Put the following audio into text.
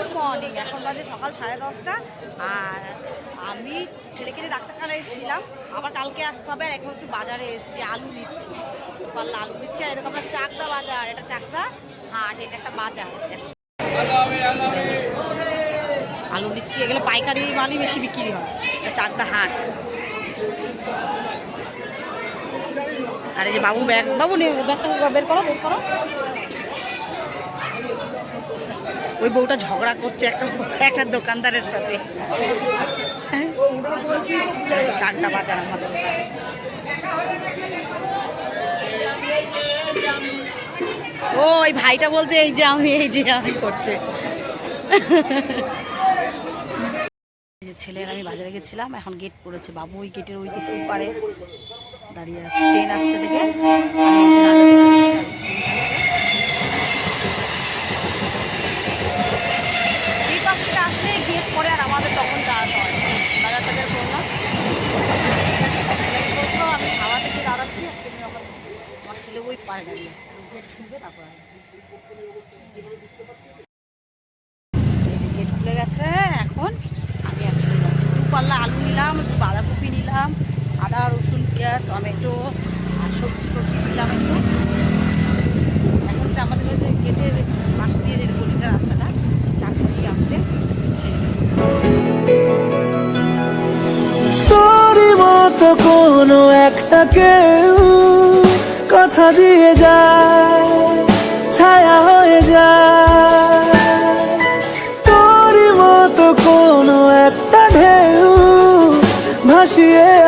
Good morning এখন বাজে সকাল সাড়ে দশটা। আর আমি ছেলেকে নিয়ে ডাক্তারখানায় এসেছিলাম। আবার কালকে আসতে হবে আর এখন একটু বাজারে এসেছি, আলু নিচ্ছি। পারলে আলু নিচ্ছি। আর এদিকে আমরা চাকদা বাজার। এটা চাকদা হাট, এটা একটা বাজার। আলু নিচ্ছি। এগুলো পাইকারি মালই বেশি বিক্রি হয়। চাকদা হাট। আর এই যে বাবু ব্যাগ বাবু নে ব্যাগটা বের করো বের করো। ওই বউটা ঝগড়া করছে একটা একটা দোকানদারের সাথে। চারটা চাকদা বাজার আমাদের। ও, ওই ভাইটা বলছে, এই যে আমি, এই যে আমি করছে। ছেলের, আমি বাজারে গেছিলাম, এখন গেট পড়েছে। বাবু ওই গেটের ওই দিকে পারে দাঁড়িয়ে আছে। ট্রেন আসছে দেখে আমি এই যে নাড়াচাড়া করছি। এই পাশ থেকে আসলে গেট পরে আর আমাদের তখন দাঁড়াতে হয় বাজার টাজার করলাম ছেলেকে বলছিল আমি ছাওয়া থেকে দাঁড়াচ্ছি আর তুমি আমার আমার ছেলে দাঁড়িয়ে আছে গেট খুলবে, তারপর গেট খুলে গেছে, এখন আমি ছেলে যাচ্ছি। দু আলু নিলাম, একটু বাঁধাকপি নিলাম, আদা, রসুন, পেঁয়াজ, টমেটো আর সবজি টবজি নিলাম একটু। এখন আমাদের যে গেটের পাশ দিয়ে যে গলিটা রাস্তাটা চাকরি দিয়ে আসতে সেই কোনো একটা কেউ দিয়ে যায় ছায়া হয়ে যায়। তোর মতো কোনো একটা ঢেউ ভাসিয়ে